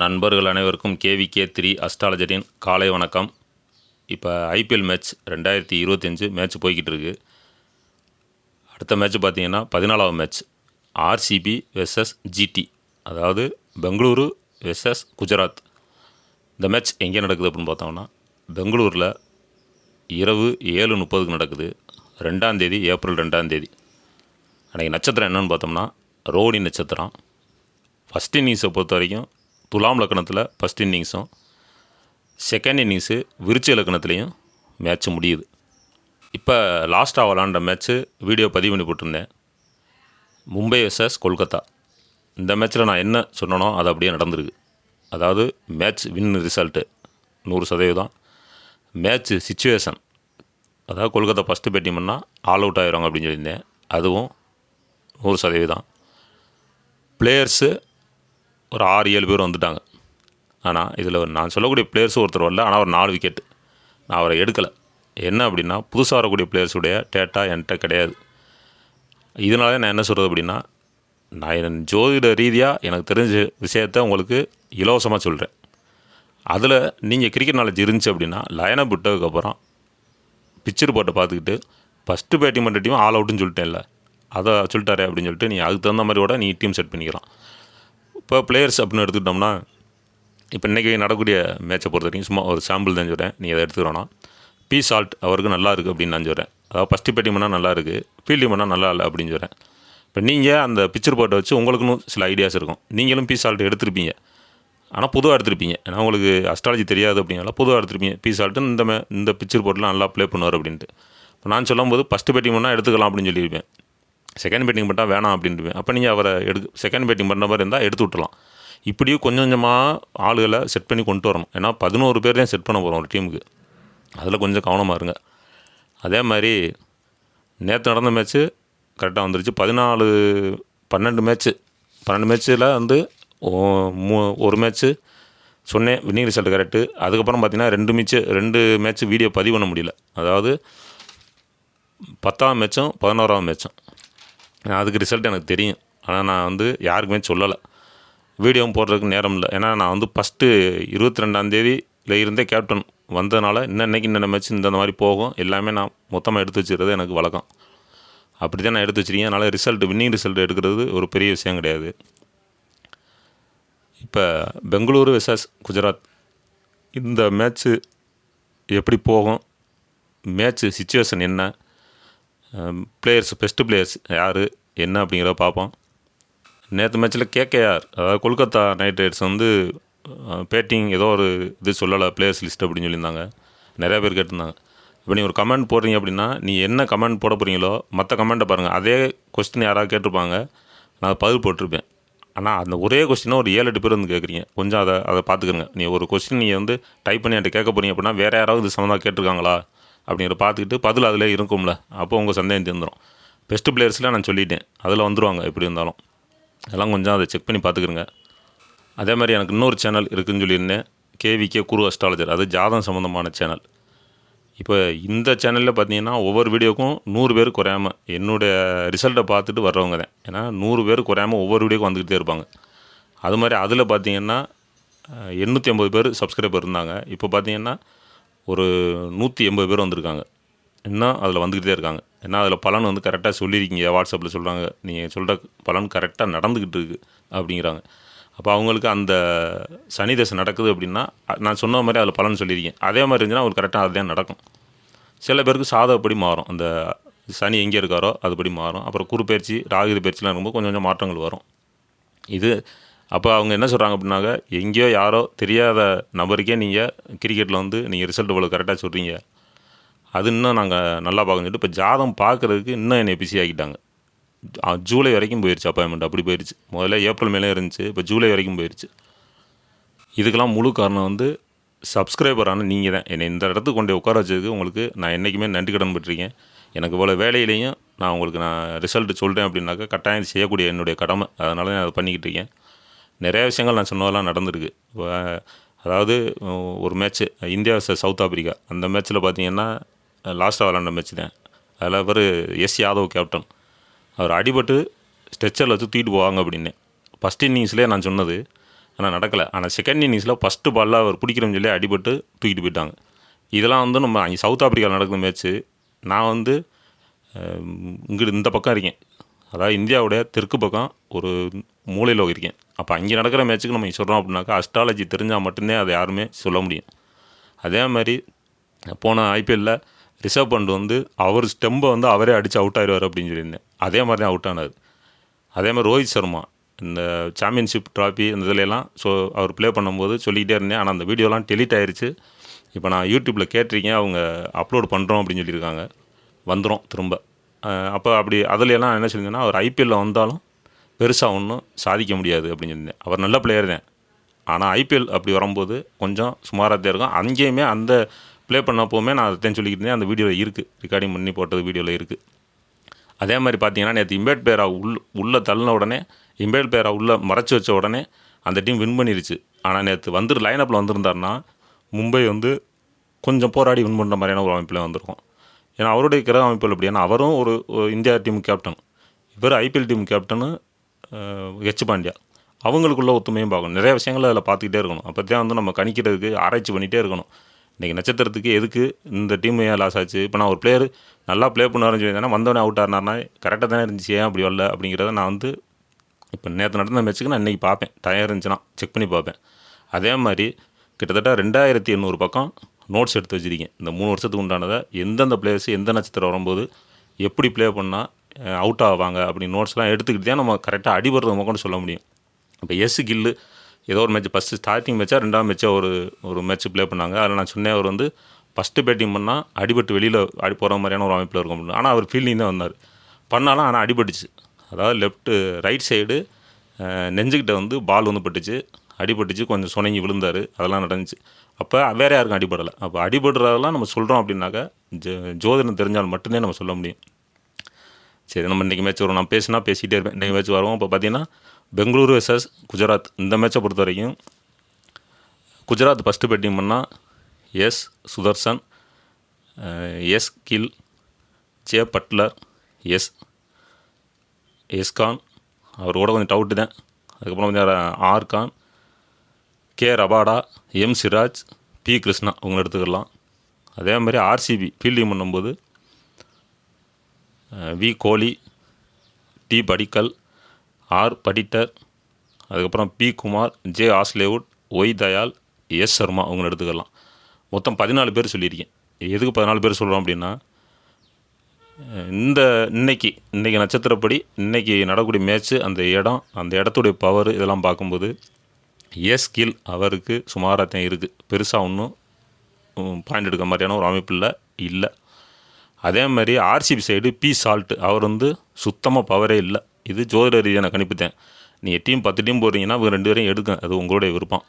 நண்பர்கள் அனைவருக்கும் KVK three அஸ்ட்ராலஜரின் காலை வணக்கம். இப்போ ஐபிஎல் மேட்ச் ரெண்டாயிரத்தி இருபத்தஞ்சு மேட்ச் போய்கிட்டு இருக்கு அடுத்த மேட்ச் பார்த்தீங்கன்னா பதினாலாவது மேட்ச். ஆர்சிபி வெர்சஸ் ஜிடி அதாவது பெங்களூரு வெர்சஸ் குஜராத். இந்த மேட்ச் எங்கே நடக்குது அப்படின்னு பார்த்தோம்னா பெங்களூரில் இரவு ஏழு முப்பதுக்கு நடக்குது. ரெண்டாந்தேதி ஏப்ரல் ரெண்டாந்தேதி அன்றைக்கி நட்சத்திரம் என்னென்னு பார்த்தோம்னா ரோடி நட்சத்திரம். ஃபஸ்ட் இன்னிங்ஸை பொறுத்த வரைக்கும் துலாம் லக்கணத்தில் ஃபஸ்ட் இன்னிங்ஸும் செகண்ட் இன்னிங்ஸு விருச்சி லக்கணத்துலேயும் மேட்ச் முடியுது. இப்போ லாஸ்ட்டாக விளாண்ட மேட்ச்சு வீடியோ பதிவு பண்ணி போட்டிருந்தேன். மும்பை வெர்சஸ் கொல்கத்தா. இந்த மேட்ச்சில் நான் என்ன சொன்னனோ அது அப்படியே நடந்திருக்கு. அதாவது மேட்ச் வின் ரிசல்ட்டு நூறு சதவீதம். மேட்ச்சு சுச்சுவேஷன் அதாவது கொல்கத்தா ஃபஸ்ட்டு பேட்டிங் பண்ணால் ஆல் அவுட் ஆயிடுவாங்க அப்படின்னு சொல்லியிருந்தேன். அதுவும் நூறு சதவீதம். பிளேயர்ஸு ஒரு ஆறு ஏழு பேர் வந்துட்டாங்க. ஆனால் இதில் நான் சொல்லக்கூடிய பிளேயர்ஸ் ஒருத்தர் வரல ஆனால் ஒரு நாலு விக்கெட் நான் அவரை எடுக்கலை. என்ன அப்படின்னா புதுசாக வரக்கூடிய பிளேயர்ஸுடைய டேட்டா என்கிட்ட கிடையாது. இதனால நான் என்ன சொல்கிறது அப்படின்னா நான் என் ஜோதிட ரீதியாக எனக்கு தெரிஞ்ச விஷயத்த உங்களுக்கு இலவசமாக சொல்கிறேன் அதில் நீங்கள் கிரிக்கெட் நாலேஜ் இருந்துச்சு அப்படின்னா லைனை விட்டதுக்கப்புறம் பிக்சர் போட்டை பார்த்துக்கிட்டு ஃபஸ்ட்டு பேட்டிங் பண்ணுற டீம் ஆல் அவுட்டுன்னு சொல்லிட்டேன்ல. அதை சொல்லிட்டாரே அப்படின்னு சொல்லிட்டு நீ அதுக்கு தகுந்த மாதிரி கூட நீ டீம் செட் பண்ணிக்கலாம். இப்போ பிளேயர்ஸ் அப்படின்னு எடுத்துக்கிட்டோம்னா இப்போ இன்றைக்கி நடக்கூடிய மேட்சை பொறுத்த வரைக்கும் சும்மா ஒரு சாம்பிள் தான் சொல்கிறேன் நீ அதை எடுத்துக்கிறோன்னா பி சால்ட் அவருக்கு நல்லா இருக்குது அப்படின்னு நான் சொல்கிறேன் அதாவது ஃபஸ்ட்டு பேட்டிங் நல்லா இருக்குது ஃபீல்டிங் பண்ணால் நல்லா இல்லை அப்படின்னு சொல்கிறேன் இப்போ நீங்கள் அந்த பிக்சர் போட்டை வச்சு உங்களுக்குன்னு சில ஐடியாஸ் இருக்கும். நீங்களும் பி சால்ட் எடுத்திருப்பீங்க. ஆனால் பொதுவாக எடுத்திருப்பீங்க. ஏன்னா உங்களுக்கு அஸ்ட்ராலஜி தெரியாது அப்படின்னால பொதுவாக எடுத்திருப்பீங்க. பி சால்ட்டு இந்த மே இந்த பிக்சர் போட்டெலாம் நல்லா ப்ளே பண்ணுவார் அப்படின்ட்டு. இப்போ நான் சொல்லும்போது ஃபஸ்ட்டு பேட்டிங் பண்ணால் எடுத்துக்கலாம் அப்படின்னு சொல்லியிருப்பேன். செகண்ட் பேட்டிங் பண்ணால் வேணாம் அப்படின்ட்டு. அப்போ நீங்கள் அவரை எடுத்து செகண்ட் பேட்டிங் பண்ணுற மாதிரி இருந்தால் எடுத்து விட்டுலாம் இப்படியும் கொஞ்சம் கொஞ்சமாக ஆளுகளை செட் பண்ணி கொண்டு வரணும். ஏன்னா பதினோரு பேரையும் செட் பண்ண போகிறோம் ஒரு டீமுக்கு அதில் கொஞ்சம் கவனமாக இருங்க. அதே மாதிரி நேற்று நடந்த மேட்ச்சு கரெக்டாக வந்துருச்சு. பதினாலு பன்னெண்டு மேட்ச்சு பன்னெண்டு மேட்ச்சில் வந்து மூ- ஒரு மேட்ச்சு சொன்னேன். வின்னிங் ரிசல்ட் கரெக்டு அதுக்கப்புறம் பார்த்தீங்கன்னா ரெண்டு மேட்ச்சு ரெண்டு மேட்ச்சு வீடியோ பதிவு பண்ண முடியல. அதாவது பத்தாம் மேட்சும் பதினோராம் மேட்சும் அதுக்கு ரிசல்ட் எனக்கு தெரியும். ஆனால் நான் வந்து யாருக்குமே சொல்லலை. வீடியோவும் போடுறதுக்கு நேரம் இல்லை. ஏன்னா நான் வந்து ஃபஸ்ட்டு இருபத்தி ரெண்டாந்தேதியில் இருந்தே கேப்டன் வந்ததுனால இன்னும் இன்னைக்கு இன்னென்ன மேட்ச் இந்த மாதிரி போகும். எல்லாமே நான் மொத்தமாக எடுத்து வச்சுக்கிறது எனக்கு வழக்கம். அப்படி தான் நான் எடுத்து வச்சிருக்கேன். அதனால் ரிசல்ட் வின்னிங் ரிசல்ட் எடுக்கிறது ஒரு பெரிய விஷயம் கிடையாது. இப்போ பெங்களூரு விசாஸ் குஜராத். இந்த மேட்ச்சு எப்படி போகும்? மேட்ச்சு சுச்சுவேஷன் என்ன? பிளேயர்ஸ் பெஸ்ட்டு பிளேயர்ஸ் யார் என்ன அப்படிங்கிறத பார்ப்போம். நேற்று மேட்ச்சில் கேகேஆர் அதாவது கொல்கத்தா நைட் ரைடர்ஸ் வந்து uh, பேட்டிங் ஏதோ ஒரு இது சொல்லலை பிளேயர்ஸ் லிஸ்ட் அப்படின்னு சொல்லியிருந்தாங்க. நிறையா பேர் கேட்டிருந்தாங்க. இப்போ நீ ஒரு கமெண்ட் போடுறீங்க அப்படின்னா நீ என்ன கமெண்ட் போட போகிறீங்களோ மற்ற கமெண்ட்டை பாருங்கள் அதே கொஸ்டின் யாராவது கேட்டிருப்பாங்க நான் பதில் போட்டிருப்பேன். ஆனால் அந்த ஒரே கொஸ்டினை ஒரு ஏழு எட்டு பேர் வந்து கேட்குறீங்க. கொஞ்சம் அதை அதை பார்த்துக்கங்க. நீ ஒரு கொஸ்டின் நீங்கள் வந்து டைப் பண்ணி என்கிட்ட கேட்க போகிறீங்க அப்படின்னா வேறு யாராவது இது சம்மந்தமாக கேட்டிருக்காங்களா? அப்படிங்கிற பார்த்துக்கிட்டு பதில் அதில் இருக்கும்ல. அப்போ உங்கள் சந்தேகம் தீர்ந்துடும் பெஸ்ட்டு பிளேயர்ஸ்லாம் நான் சொல்லிட்டேன். அதில் வந்துருவாங்க எப்படி இருந்தாலும். அதெல்லாம் கொஞ்சம் அதை செக் பண்ணி பார்த்துக்குருங்க. அதே மாதிரி எனக்கு இன்னொரு சேனல் இருக்குதுன்னு சொல்லியிருந்தேன். கேவிகே குரு அஸ்ட்ராலஜர் அது ஜாதகம் சம்மந்தமான சேனல் இப்போ இந்த சேனலில் பார்த்தீங்கன்னா ஒவ்வொரு வீடியோக்கும் நூறு பேர் குறையாமல் என்னுடைய ரிசல்ட்டை பார்த்துட்டு வர்றவங்க தான். ஏன்னா நூறு பேர் குறையாமல் ஒவ்வொரு வீடியோக்கும் வந்துக்கிட்டே இருப்பாங்க. அது மாதிரி அதில் பார்த்தீங்கன்னா எண்ணூற்றி ஐம்பது பேர் சப்ஸ்கிரைபர் இருந்தாங்க. இப்போ பார்த்தீங்கன்னா ஒரு நூற்றி எண்பது பேர் வந்திருக்காங்க. இன்னும் அதில் வந்துக்கிட்டே இருக்காங்க. ஏன்னா அதில் பலன் வந்து கரெக்டாக சொல்லியிருக்கீங்க. வாட்ஸ்அப்பில் சொல்கிறாங்க நீங்கள் சொல்கிற பலன் கரெக்டாக நடந்துக்கிட்டு இருக்குது அப்படிங்கிறாங்க. அப்போ அவங்களுக்கு அந்த சனி தசை நடக்குது அப்படின்னா நான் சொன்ன மாதிரி அதில் பலன் சொல்லியிருக்கேன் அதே மாதிரி இருந்துச்சுன்னா அவங்களுக்கு கரெக்டாக அதுதான் நடக்கும். சில பேருக்கு சாதகப்படி மாறும்? அந்த சனி எங்கே இருக்காரோ அதுபடி மாறும். அப்புறம் குறு பயிற்சி ராகு பயிற்சிலாம் இருக்கும்போது கொஞ்சம் கொஞ்சம் மாற்றங்கள் வரும். இது அப்போ அவங்க என்ன சொல்கிறாங்க அப்படின்னாக்க எங்கேயோ யாரோ தெரியாத நபருக்கே நீங்கள் கிரிக்கெட்டில் வந்து நீங்கள் ரிசல்ட் இவ்வளோ கரெக்டாக சொல்கிறீங்க அது இன்னும் நாங்கள் நல்லா பார்க்கணும் சொல்லிட்டு இப்போ ஜாதம் பார்க்குறதுக்கு இன்னும் என்னை பிஸி ஆக்கிட்டாங்க. ஜூலை வரைக்கும் போயிடுச்சு அப்பாயின்மெண்ட் அப்படி போயிடுச்சு முதல்ல ஏப்ரல் மேலே இருந்துச்சு இப்போ ஜூலை வரைக்கும் போயிடுச்சு இதுக்கெல்லாம் முழு காரணம் வந்து சப்ஸ்கிரைபரான நீங்கள் தான் என்னை இந்த இடத்துக்கு கொண்டு உட்கார வச்சதுக்கு உங்களுக்கு நான் என்றைக்குமே நன்றி கடன் பட்டிருக்கேன். எனக்கு இவ்வளோ வேலையிலையும் நான் உங்களுக்கு நான் ரிசல்ட் சொல்கிறேன் அப்படின்னாக்கா கட்டாயம் செய்யக்கூடிய என்னுடைய கடமை. அதனால நான் அதை பண்ணிக்கிட்டு இருக்கேன். நிறைய விஷயங்கள் நான் சொன்னதெல்லாம் நடந்திருக்கு. இப்போ, அதாவது ஒரு மேட்ச்சு இந்தியா சவுத் ஆப்பிரிக்கா அந்த மேட்ச்சில் பார்த்தீங்கன்னா லாஸ்ட்டாக விளாண்ட மேட்ச் தான். அதில் அவர் எஸ் யாதவ் கேப்டன் அவர் அடிபட்டு ஸ்ட்ரெச்சரில் வச்சு தூக்கிட்டு போவாங்க அப்படின்னு. ஃபஸ்ட் இன்னிங்ஸ்லேயே நான் சொன்னது. ஆனால் நடக்கலை. ஆனால் செகண்ட் இன்னிங்ஸில் ஃபஸ்ட்டு பாலில் அவர் பிடிக்கிறோன்னு சொல்லி அடிபட்டு தூக்கிட்டு போயிட்டாங்க. இதெல்லாம் வந்து நம்ம அங்கே சவுத் ஆப்பிரிக்காவில் நடக்கிற மேட்ச்சு நான் வந்து இங்கிட்டு இந்த பக்கம் இருக்கேன். அதாவது இந்தியாவுடைய தெற்கு பக்கம் ஒரு மூளையில் இருக்கேன் அப்போ அங்கே நடக்கிற மேட்ச்சுக்கு நம்ம சொல்கிறோம் அப்படின்னாக்கா அஸ்ட்ராலஜி தெரிஞ்சால் மட்டும்தான் அதை யாருமே சொல்ல முடியும். அதே மாதிரி போன ஐபிஎல்லில் ரிஷப் பண்ட் வந்து அவர் ஸ்டெம்பை வந்து அவரே அடித்து அவுட் ஆயிடுவார் அப்படின்னு சொல்லியிருந்தேன். அதே மாதிரி தான் அவுட் ஆனார் அதே மாதிரி ரோஹித் சர்மா இந்த சாம்பியன்ஷிப் ட்ராஃபி இந்த இதுலலாம் ஸோ அவர் ப்ளே பண்ணும்போது சொல்லிக்கிட்டே இருந்தேன். ஆனால் அந்த வீடியோலாம் டெலிட் ஆயிடுச்சு இப்போ நான் யூடியூப்பில் கேட்டிருக்கேன். அவங்க அப்லோட் பண்ணுறோம் அப்படின்னு சொல்லியிருக்காங்க. வந்துடும் திரும்ப. அப்போ அப்படி அதில் எல்லாம் என்ன சொல்லியிருந்தேன்னா அவர் ஐபிஎல்லில் வந்தாலும் பெருசாக ஒன்றும் சாதிக்க முடியாது அப்படின்னு சொல்லியிருந்தேன். அவர் நல்ல பிளேயர் தான். ஆனால் ஐபிஎல் அப்படி வரும்போது கொஞ்சம் சுமாராக தான் இருக்கும். அங்கேயுமே அந்த ப்ளே பண்ணப்போவுமே நான் அதைத்தான் சொல்லிக்கிட்டு இருந்தேன். அந்த வீடியோவில் இருக்குது ரெக்கார்டிங் பண்ணி போட்டது வீடியோவில் இருக்குது அதே மாதிரி பார்த்தீங்கன்னா நேற்று இம்பேட் பேரா உள் உள்ளே தள்ளின உடனே இம்பேட் பேரா உள்ளே மறைச்சி வச்ச உடனே அந்த டீம் வின் பண்ணிருச்சு. ஆனால் நேற்று வந்துரு லைனப்பில் வந்திருந்தாருன்னா மும்பை வந்து கொஞ்சம் போராடி வின் பண்ணுற மாதிரியான ஒரு அமைப்பில் வந்திருக்கும். ஏன்னா அவருடைய கிரக அமைப்பில் எப்படி ஏன்னா அவரும் ஒரு ஒரு இந்தியா டீம் கேப்டன் இவர் IPL team captain H Pandya. அவங்களுக்குள்ள ஒத்துமையும் பார்க்கணும். நிறைய விஷயங்களை அதில் பார்த்துக்கிட்டே இருக்கணும். அப்போ தான் வந்து நம்ம கணிக்கிறதுக்கு ஆராய்ச்சி பண்ணிகிட்டே இருக்கணும். இன்றைக்கி நட்சத்திரத்துக்கு எதுக்கு இந்த டீம் ஏன் லாஸ் ஆச்சு? இப்போ நான் ஒரு பிளேயர் நல்லா ப்ளே பண்ணாருன்னு சொல்லி வந்தவனே அவுட் ஆனார்னா கரெக்டாக தானே இருந்துச்சு ஏன் அப்படி வரல அப்படிங்கிறத நான் வந்து இப்போ நேற்று நடந்த மேட்ச்சுக்கு நான் இன்றைக்கி பார்ப்பேன். டயம் இருந்துச்சுன்னா செக் பண்ணி பார்ப்பேன். அதே மாதிரி கிட்டத்தட்ட ரெண்டாயிரத்தி எண்ணூறு பக்கம் நோட்ஸ் எடுத்து வச்சுருக்கேன். இந்த மூணு வருஷத்துக்கு உண்டானதை எந்தெந்த பிளேயர்ஸ் எந்த நட்சத்திரம் வரும்போது எப்படி ப்ளே பண்ணால் அவுட் ஆவாங்க அப்படி நோட்ஸ்லாம் எடுத்துக்கிட்டு தான் நம்ம கரெக்டாக அடிபடுறது மக்கள்னு சொல்ல முடியும். இப்போ எஸ் கில்லு ஏதோ ஒரு மேட்ச் ஃபஸ்ட்டு ஸ்டார்டிங் மேட்சாக ரெண்டாவது மேட்சாக ஒரு ஒரு மேட்ச் ப்ளே பண்ணாங்க. அதில் நான் சொன்னேன் அவர் வந்து ஃபஸ்ட்டு பேட்டிங் பண்ணால் அடிபட்டு வெளியில் அடி போகிற மாதிரியான ஒரு அமைப்பில் இருக்கும் அப்படின்னு ஆனால் அவர் ஃபீல்டிங் தான் வந்தார். பண்ணாலும் ஆனால் அடிபட்டுச்சு. அதாவது லெஃப்ட்டு ரைட் சைடு நெஞ்சுக்கிட்ட வந்து பால் வந்து பட்டுச்சு. அடிபட்டுச்சு கொஞ்சம் சுணங்கி விழுந்தார். அதெல்லாம் நடந்துச்சு. அப்போ வேறு யாருக்கும் அடிபடலை. அப்போ அடிபடுறதெல்லாம் நம்ம சொல்கிறோம் அப்படின்னாக்கா ஜோ ஜோதிடம் தெரிஞ்சால் மட்டும்தான் நம்ம சொல்ல முடியும். சரி நம்ம இன்றைக்கி மேட்ச் வரும். நான் பேசினா பேசிகிட்டே இருப்பேன். இன்றைக்கி மேட்ச் வருவோம். இப்போ பார்த்தீங்கன்னா பெங்களூரு வெர்சஸ் குஜராத். இந்த மேட்சை பொறுத்த வரைக்கும் குஜராத் ஃபஸ்ட்டு பேட்டிங் பண்ணால் S Sudharsan S Gill J Buttler S எஸ்கான் அவர் கூட கொஞ்சம் டவுட்டு தான். அதுக்கப்புறம் கொஞ்சம் R Khan. K Rabada M Siraj P Krishna. இவங்களை எடுத்துக்கலாம். அதே மாதிரி ஆர்சிபி ஃபீல்டிங் பண்ணும்போது V Kohli D Padikkal R Patidar அதுக்கப்புறம் B Kumar J Hazlewood Y Dayal S Sharma அவங்கள எடுத்துக்கலாம். மொத்தம் பதினாலு பேர் சொல்லியிருக்கேன். எதுக்கு பதினாலு பேர் சொல்கிறோம் அப்படின்னா இந்த இன்னைக்கு இன்றைக்கி நட்சத்திரப்படி இன்னைக்கு நடக்கூடிய மேட்ச்சு அந்த இடம் அந்த இடத்துடைய பவர் இதெல்லாம் பார்க்கும்போது எஸ் கில் அவருக்கு சுமாராக தான் இருக்குது பெருசாக ஒன்றும் பாயிண்ட் எடுக்கிற மாதிரியான ஒரு அமைப்பு இல்லை இல்லை. அதே மாதிரி ஆர்சிபி சைடு பி சால்ட்டு அவர் வந்து சுத்தமாக பவரே இல்லை. இது ஜோதிட ரீதியான கணிப்பு தான் நீங்கள் டீம் பத்து டீம் போடுறீங்கன்னா அவங்க ரெண்டு பேரையும் எடுங்க. அது உங்களுடைய விருப்பம்.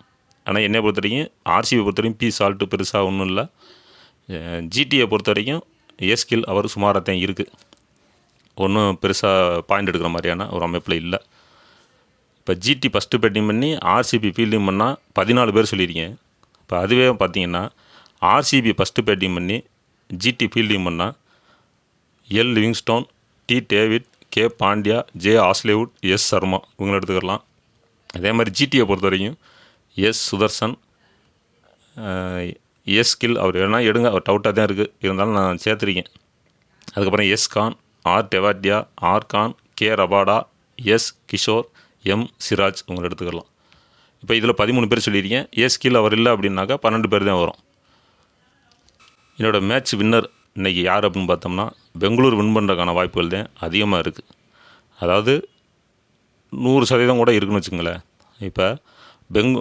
ஆனால் என்னை பொறுத்த வரைக்கும் ஆர்சிபி பொறுத்த வரைக்கும் பி சால்ட்டு பெருசாக ஒன்றும் இல்லை. ஜிடியை பொறுத்த வரைக்கும் எஸ்கில் அவர் சுமாராக தான் இருக்குது ஒன்றும் பெருசாக பாயிண்ட் எடுக்கிற மாதிரியான ஒரு அமைப்பில் இல்லை. இப்போ ஜிடி ஃபஸ்ட்டு பேட்டிங் பண்ணி ஆர்சிபி ஃபீல்டிங் பண்ணால் பதினாலு பேர் சொல்லியிருக்கேன் இப்போ அதுவே பார்த்தீங்கன்னா ஆர்சிபி ஃபஸ்ட்டு பேட்டிங் பண்ணி ஜிடி ஃபீல்டிங் பண்ணால் L Livingstone T David K Pandya J Hazlewood S Sharma. இவங்களை எடுத்துக்கலாம். அதே மாதிரி ஜிடியை பொறுத்த வரைக்கும் எஸ் சுதர்சன் எஸ் கில் அவர் வேணால் எடுங்க. அவர் டவுட்டாக தான் இருக்குது இருந்தாலும் நான் சேர்த்துருக்கேன். அதுக்கப்புறம் S Khan R Tewatia R Khan K Rabada S Kishore M Siraj. உங்களை எடுத்துக்கலாம். இப்போ இதில் பதிமூணு பேர் சொல்லியிருக்கேன். எஸ் கில் அவர் இல்லை அப்படின்னாக்கா பன்னெண்டு பேர் தான் வரும். என்னோடய மேட்ச் வின்னர் இன்றைக்கி யார் அப்படின்னு பார்த்தோம்னா பெங்களூர் வின் பண்ணுறதுக்கான வாய்ப்புகள் தான் அதிகமாக இருக்குது அதாவது நூறு சதவீதம் கூட இருக்குன்னு வச்சுங்களேன் இப்போ பெங்கு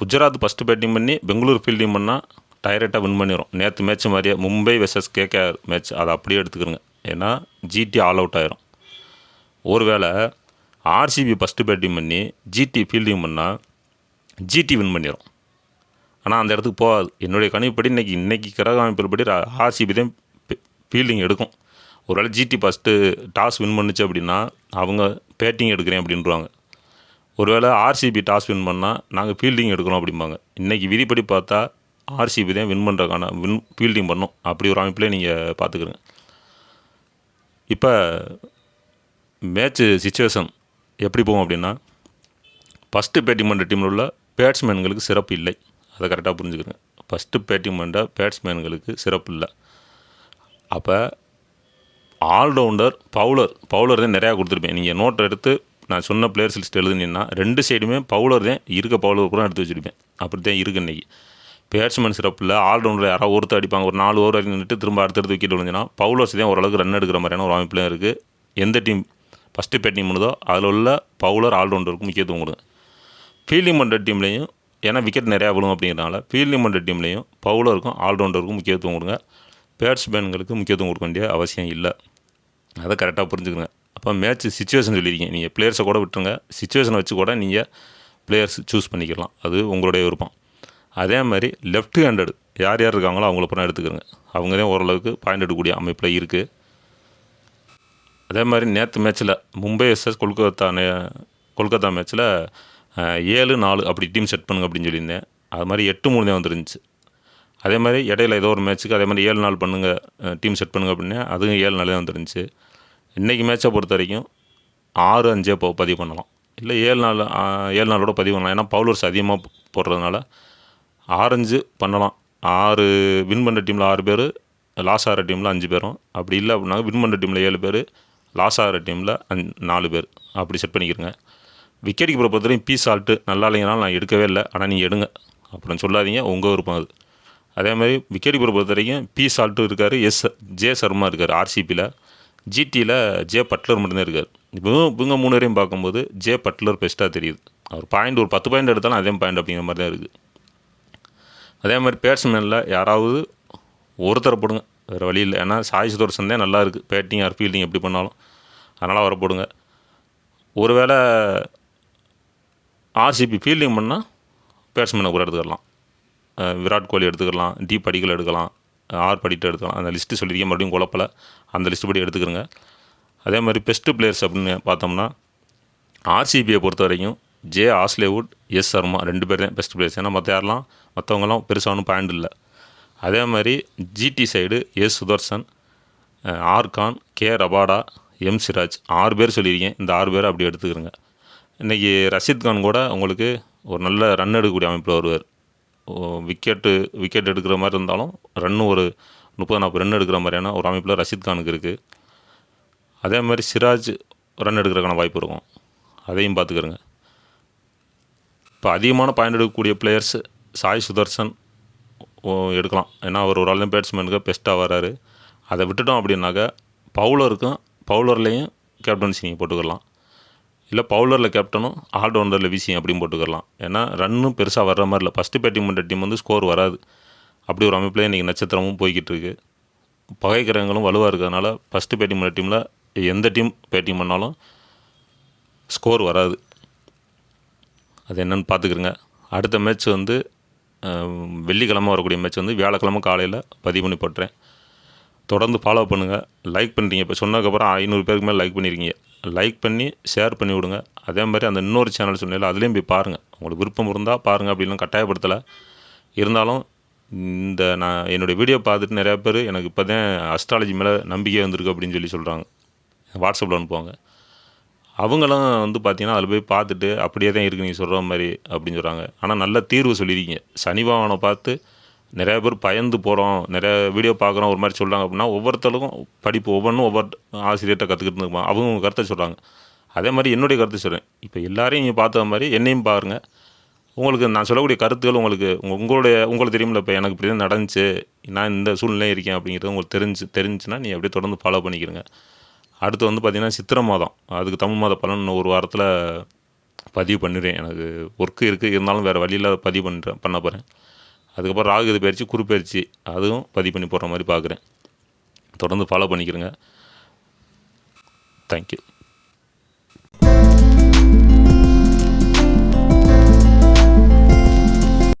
குஜராத் ஃபஸ்ட்டு பேட்டிங் பண்ணி பெங்களூர் ஃபீல்டிங் பண்ணால் டைரெக்டாக வின் பண்ணிடும் நேற்று மேட்ச் மாதிரியே மும்பை வெர்சஸ் கேகேஆர் மேட்ச் அதை அப்படியே எடுத்துக்கிறோங்க. ஏன்னா ஜிடி ஆல் அவுட் ஆயிரும். ஒருவேளை ஆர்சிபி ஃபஸ்ட்டு பேட்டிங் பண்ணி ஜிடி ஃபீல்டிங் பண்ணால் ஜிடி வின் பண்ணிடும் ஆனால் அந்த இடத்துக்கு போகாது. என்னுடைய கணிப்புப்படி இன்றைக்கி இன்றைக்கி கிரக அமைப்பின்படி ஆர்சிபி தான் ஃபீல்டிங் எடுக்கும். ஒருவேளை ஜிடி ஃபஸ்ட்டு டாஸ் வின் பண்ணுச்சு அப்படின்னா அவங்க பேட்டிங் எடுக்கிறேன் அப்படின்றாங்க ஒருவேளை ஆர்சிபி டாஸ் வின் பண்ணால் நாங்கள் ஃபீல்டிங் எடுக்கிறோம் அப்படிம்பாங்க. இன்றைக்கி விதிப்படி பார்த்தா ஆர்சிபி தான் வின் பண்ணுறக்கான வின் ஃபீல்டிங் பண்ணும். அப்படி ஒரு அமைப்பிலே நீங்கள் பார்த்துக்கிறங்க. இப்போ மேட்ச்சு சுச்சுவேஷன் எப்படி போகும் அப்படின்னா ஃபஸ்ட்டு பேட்டிங் பண்ணுற டீமில் உள்ள பேட்ஸ்மேன்களுக்கு சிறப்பு இல்லை. அதை கரெக்டாக புரிஞ்சுக்கிறேன். ஃபஸ்ட்டு பேட்டிங் பண்ணுற பேட்ஸ்மேன்களுக்கு சிறப்பு இல்லை. அப்போ ஆல்ரவுண்டர் பவுலர் பவுலர் தான் நிறையா கொடுத்துருப்பேன். நீங்கள் நோட்டை எடுத்து நான் சொன்ன பிளேயர்ஸ் லிஸ்ட் எழுதுனீங்கன்னா ரெண்டு சைடுமே பவுலர் தான் இருக்க பவுலர் கூட எடுத்து வச்சுருப்பேன். அப்படி தான் இருக்கு இன்றைக்கி பேட்ஸ்மேன் சிறப்பில் ஆல்ரவுண்டர் யாராவது ஒருத்தர் அடிப்பாங்க ஒரு நாலு ஓவர் நின்றுட்டு திரும்ப அடுத்தடுத்து விக்கெட் விழுந்துன்னா பவுலர்ஸ் தான் ஓரளவுக்கு ரன் எடுக்கிற மாதிரியான ஒரு அமைப்புலையும் இருக்குது எந்த டீம் ஃபஸ்ட்டு பேட்டிங் பண்ணுதோ அதில் உள்ள பவுலர் ஆல்ரவுண்டருக்கு முக்கியத்துவம் கொடுங்க. ஃபீல்டிங் பண்ணுற டீம்லேயும் ஏன்னா விக்கெட் நிறையா விழும் அப்படிங்கிறனால ஃபீல்டிங் பண்ணுற டீம்லேயும் பவுலருக்கும் ஆல்ரவுண்டருக்கும் முக்கியத்துவம் கொடுங்க. பேட்ஸ்மேன்களுக்கு முக்கியத்துவம் கொடுக்க வேண்டிய அவசியம் இல்லை. அதை கரெக்டாக புரிஞ்சுக்கங்க. அப்போ மேட்ச் சுச்சுவேஷன் சொல்லியிருக்கீங்க நீங்கள் பிளேயர்ஸை கூட விட்டுருங்க. சுச்சுவேஷனை வச்சு கூட நீங்கள் பிளேயர்ஸ் சூஸ் பண்ணிக்கலாம். அது உங்களுடைய விருப்பம். அதே மாதிரி லெஃப்ட் ஹேண்டட் யார் யார் இருக்காங்களோ அவங்கள அப்புறம் எடுத்துக்கிறங்க அவங்க தான் ஓரளவுக்கு பாயிண்ட் எடுக்கக்கூடிய அமைப்பில் இருக்குது அதே மாதிரி நேற்று மேட்ச்சில் மும்பை எஸ்எஸ் கொல்கத்தா நே கொல்கத்தா மேட்ச்சில் ஏழு நாலு அப்படி டீம் செட் பண்ணுங்க அப்படின்னு சொல்லியிருந்தேன். அது மாதிரி எட்டு மூணு தான் வந்துருந்துச்சு. அதே மாதிரி இடையில ஏதோ ஒரு மேட்ச்சுக்கு அதே மாதிரி ஏழு நாள் பண்ணுங்கள் டீம் செட் பண்ணுங்க அப்படின்னா அதுவும் ஏழு நாளே வந்துருந்துச்சு இன்றைக்கி மேட்சை பொறுத்த வரைக்கும் ஆறு அஞ்சே போ பதிவு பண்ணலாம். இல்லை ஏழு நாள் ஏழு நாளோட பதிவு பண்ணலாம். ஏன்னா பவுலர்ஸ் அதிகமாக போடுறதுனால ஆரஞ்சு பண்ணலாம். ஆறு வின் பண்ணுற டீமில் ஆறு பேர் லாஸ் ஆகிற டீமில் அஞ்சு பேரும். அப்படி இல்லை அப்படின்னா வின் பண்ணுற டீமில் ஏழு பேர் லாஸ் ஆகிற டீமில் அஞ் நாலு பேர். அப்படி செட் பண்ணிக்கிறங்க விக்கெட் கீப்பரை பொறுத்தவரைக்கும் பீஸ் ஆல்ட்டு நல்லா இல்லைங்கனாலும் நான் எடுக்கவே இல்லை. ஆனால் நீங்கள் எடுங்க. அப்படின்னு சொல்லாதீங்க. உங்கள் விருப்பம் அது. அதே மாதிரி விக்கெட் கீப்பரை பொறுத்த வரைக்கும் பி சால்ட்டும் இருக்கார் எஸ் ஜே சர்மா இருக்கார் ஆர்சிபியில் ஜிடியில் ஜே பட்லர் மட்டும்தான் இருக்கார். இப்போ இவங்க மூணு பேரையும் பார்க்கும்போது ஜே பட்லர் பெஸ்ட்டாக தெரியுது. அவர் பாயிண்ட் ஒரு பத்து பாயிண்ட் எடுத்தாலும் அதே பாயிண்ட் அப்படிங்கிற மாதிரி தான் இருக்குது அதே மாதிரி பேட்ஸ்மேனில் யாராவது ஒருத்தரை போடுங்க. வேறு வழி இல்லை. ஏன்னா சாய் சுதர்சன் தான் நல்லா இருக்குது பேட்டிங் ஆர் ஃபீல்டிங் எப்படி பண்ணாலும். அதனால் அவரை போடுங்க. ஒருவேளை ஆர்சிபி ஃபீல்டிங் பண்ணால் பேட்ஸ்மேனை கூட எடுத்துக்கலாம். விராட் கோலி எடுத்துக்கலாம் டி படிக்கல் எடுக்கலாம் ஆர் படிட்டு எடுக்கலாம் அந்த லிஸ்ட்டு சொல்லியிருக்கேன் மறுபடியும் குழப்பல. அந்த லிஸ்ட்டு படி எடுத்துக்கிறங்க. அதே மாதிரி பெஸ்ட்டு பிளேயர்ஸ் அப்படின்னு பார்த்தோம்னா ஆர்சிபியை பொறுத்த வரைக்கும் ஜே ஆஸ்லேவுட் எஸ் சர்மா ரெண்டு பேர் தான் பெஸ்ட் பிளேயர்ஸ் ஏன்னா மற்ற யாரெல்லாம் மற்றவங்களாம் பெருசாக ஒன்றும் பாயிண்ட் இல்லை. அதே மாதிரி GT side S Sudharsan R Khan K Rabada M Siraj ஆறு பேர் சொல்லியிருக்கேன் இந்த ஆறு பேரை அப்படி எடுத்துக்கிறேங்க. இன்றைக்கி ரஷீத் கான் கூட உங்களுக்கு ஒரு நல்ல ரன் எடுக்கக்கூடிய அமைப்பில் வருவார். விக்கெட்டு விக்கெட் எடுக்கிற மாதிரி இருந்தாலும் ரன்னு ஒரு முப்பது நாற்பது ரன் எடுக்கிற மாதிரியான ஒரு அமைப்பில் ரஷீத் கானுக்கு இருக்குது அதே மாதிரி சிராஜ் ரன் எடுக்கிறதுக்கான வாய்ப்பு இருக்கும். அதையும் பார்த்துக்கிறோங்க. இப்போ அதிகமான பாயிண்ட் எடுக்கக்கூடிய பிளேயர்ஸ் சாய் சுதர்சன் எடுக்கலாம். ஏன்னா அவர் ஒரு ஆள் பேட்ஸ்மேனுக்கு பெஸ்ட்டாக வராரு. அதை விட்டுட்டோம் அப்படின்னாக்கா பவுலருக்கும் பவுலர்லேயும் கேப்டன்சி நீங்கள் போட்டுக்கலாம் இல்லை பவுலரில் கேப்டனும் ஆல்ரவுண்டரில் விஷயம் அப்படின்னு போட்டுக்கலாம் ஏன்னா ரன்னும் பெருசாக வர்ற மாதிரி இல்லை. ஃபஸ்ட்டு பேட்டிங் பண்ணுற டீம் வந்து ஸ்கோர் வராது. அப்படி ஒரு அமைப்பில் இன்றைக்கி நட்சத்திரமும் போய்கிட்டு இருக்கு. பகை வலுவாக இருக்கிறதுனால ஃபஸ்ட்டு பேட்டிங் பண்ணுற டீமில் எந்த டீம் பேட்டிங் பண்ணாலும் ஸ்கோர் வராது. அது என்னன்னு பார்த்துக்கிறங்க அடுத்த மேட்ச் வந்து வெள்ளிக்கிழமை வரக்கூடிய மேட்ச் வந்து வியாழக்கிழமை காலையில் பதிவு பண்ணி போட்டுறேன். தொடர்ந்து ஃபாலோ பண்ணுங்கள் லைக் பண்ணுறீங்க இப்போ சொன்னதுக்கப்புறம் ஐநூறு பேருக்கு மேலே லைக் பண்ணியிருக்கீங்க லைக் பண்ணி ஷேர் பண்ணி விடுங்க. அதே மாதிரி அந்த இன்னொரு சேனல் சொன்னால அதுலேயும் போய் பாருங்கள் உங்களுக்கு விருப்பம் இருந்தால் பாருங்கள் அப்படிலாம் கட்டாயப்படுத்தலை. இருந்தாலும் இந்த நான் என்னுடைய வீடியோ பார்த்துட்டு நிறையா பேர் எனக்கு இப்போ தான் அஸ்ட்ராலஜி மேலே நம்பிக்கை வந்திருக்கு அப்படின்னு சொல்லி சொல்கிறாங்க வாட்ஸ்அப்பில் அனுப்புவாங்க. அவங்களும் வந்து பார்த்தீங்கன்னா அதில் போய் பார்த்துட்டு அப்படியே தான் இருக்குது நீங்கள் சொல்கிற மாதிரி அப்படின்னு சொல்கிறாங்க ஆனால் நல்ல தீர்வு சொல்லியிருக்கீங்க. சனி பகவானை பார்த்து நிறைய பேர் பயந்து போகிறோம் நிறைய வீடியோ பார்க்குறோம். ஒரு மாதிரி சொல்கிறாங்க அப்படின்னா ஒவ்வொருத்தருக்கும் படிப்பு ஒவ்வொன்றும் ஒவ்வொரு ஆசிரியர்கிட்ட கற்றுக்கிட்டு இருப்பான் அவங்க கருத்தை சொல்கிறாங்க அதே மாதிரி என்னுடைய கருத்தை சொல்கிறேன் இப்போ எல்லாரையும் நீங்கள் பார்த்த மாதிரி என்னையும் பாருங்கள் உங்களுக்கு நான் சொல்லக்கூடிய கருத்துக்கள் உங்களுக்கு உங்களுடைய உங்களுக்கு தெரியுமில்ல இப்போ எனக்கு இப்படி தான் நடந்துச்சு. நான் இந்த சூழ்நிலை இருக்கேன் அப்படிங்கிறது உங்களுக்கு தெரிஞ்சு தெரிஞ்சுன்னா நீ அப்படியே தொடர்ந்து ஃபாலோ பண்ணிக்கிறங்க அடுத்து வந்து பார்த்திங்கன்னா சித்திரை மாதம். அதுக்கு தமிழ் மாத பலன் ஒரு வாரத்தில் பதிவு பண்ணிடுறேன். எனக்கு ஒர்க்கு இருக்குது இருந்தாலும் வேறு வழியில் பதிவு பண்ணுறேன் பண்ண போகிறேன் அதுக்கப்புறம் ராகுது பயிற்சி குரு பயிற்சி அதுவும் பதிவு பண்ணி போடுற மாதிரி பார்க்குறேன். தொடர்ந்து ஃபாலோ பண்ணிக்கிறேங்க. தேங்க்யூ